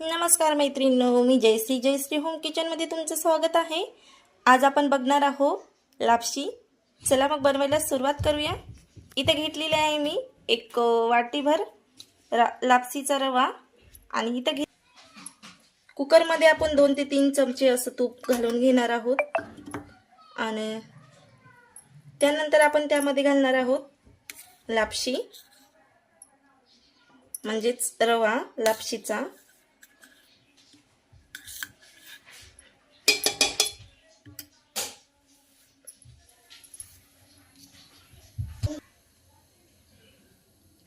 नमस्कार मैत्रिणींनो मी जयश्री. जयश्री होम किचनमध्ये तुमचं स्वागत आहे. आज आपण बघणार आहोत लापशी. चला मग बनवायला सुरुवात करूया. इथे घेतलेली आहे मी एक वाटीभर रा लापसीचा रवा. आणि इथं घे कुकरमध्ये आपण दोन ते तीन चमचे असं तूप घालून घेणार आहोत. आणि त्यानंतर आपण त्यामध्ये घालणार आहोत लापशी. म्हणजेच रवा लापशीचा.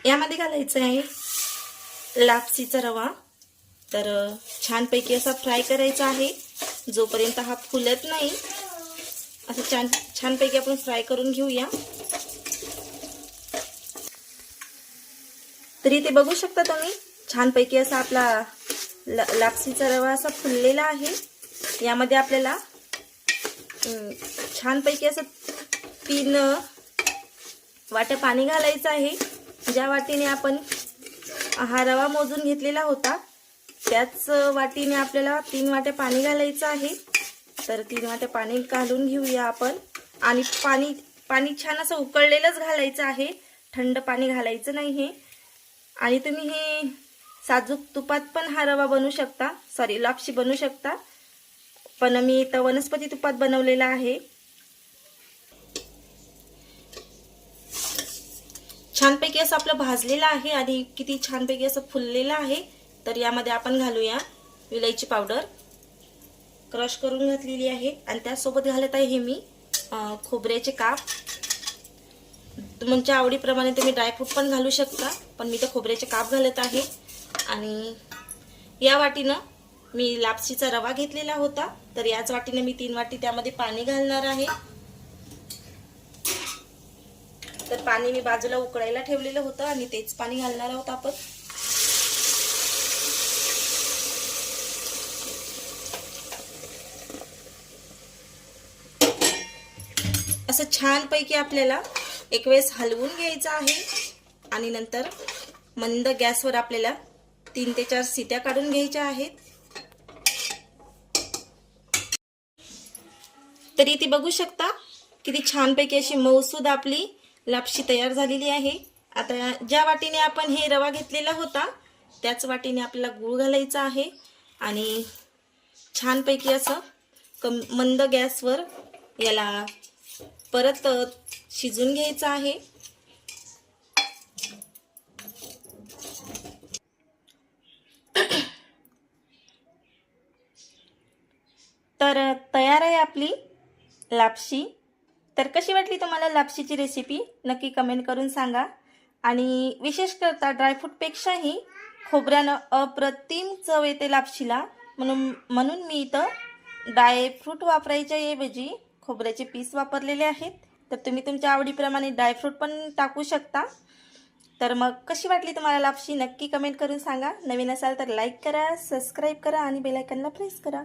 यामध्ये घालायचं आहे लापसीचा रवा. तर छानपैकी असा फ्राय करायचा आहे. जोपर्यंत हा फुलत नाही असं छान छानपैकी आपण फ्राय करून घेऊया. तरी ते बघू शकता तुम्ही छानपैकी असा आपला लापसीचा रवा असा फुललेला आहे. यामध्ये आपल्याला छानपैकी असं तीन वाट्या पाणी घालायचं आहे. ज्या वाटीने आपण हा रवा मोजून घेतलेला होता त्याच वाटीने आपल्याला तीन वाट्या पाणी घालायचं आहे. तर तीन वाट्या पाणी घालून घेऊया आपण. आणि पाणी पाणी छान असं उकळलेलंच घालायचं आहे. थंड पाणी घालायचं नाही हे आणि तुम्ही हे साजूक तुपात पण हा रवा बनवू शकता. सॉरी लापशी बनवू शकता. पण मी इथं वनस्पती तुपात बनवलेला आहे. छानपैकी असं आपलं भाजलेलं आहे आणि किती छानपैकी असं फुललेलं आहे तर यामध्ये आपण घालूया विलायची पावडर. क्रश करून घातलेली आहे आणि त्यासोबत घालत आहे हे मी खोबऱ्याचे काप. तुमच्या आवडीप्रमाणे तुम्ही ड्रायफ्रूट पण घालू शकता पण मी तर खोबऱ्याचे काप घालत आहे. आणि या वाटीनं मी लापसीचा रवा घेतलेला होता तर याच वाटीने मी तीन वाटी त्यामध्ये पाणी घालणार आहे. तर पाणी मी बाजूला उकळायला ठेवलेलं होतं आणि तेच पाणी घालणार आहोत आपण. असं छानपैकी आपल्याला एक वेळेस हलवून घ्यायचं आहे आणि नंतर मंद गॅसवर आपल्याला तीन ते चार सिट्या काढून घ्यायच्या आहेत. तरी ती बघू शकता किती छानपैकी अशी मौसूद आपली लापशी तयार झालेली आहे. आता ज्या वाटीने आपण हे रवा घेतलेला होता त्याच वाटीने आपल्याला गूळ घालायचा आहे. आणि छानपैकी असं कम मंद गॅसवर याला परत शिजून घ्यायचं आहे. तर तयार आहे आपली लापशी. तर कशी वाटली तुम्हाला लापशीची रेसिपी नक्की कमेंट करून सांगा. आणि विशेष करता ड्रायफ्रूटपेक्षाही खोबऱ्यानं अप्रतिम चव येते लापशीला. म्हणून म्हणून मी इथं ड्रायफ्रूट वापरायच्या ऐवजी खोबऱ्याचे पीस वापरलेले आहेत. तर तुम्ही तुमच्या आवडीप्रमाणे ड्रायफ्रूट पण टाकू शकता. तर मग कशी वाटली तुम्हाला लापशी? नक्की कमेंट करून सांगा. नवीन असाल तर लाईक करा सबस्क्राईब करा आणि बेलायकनला प्रेस करा.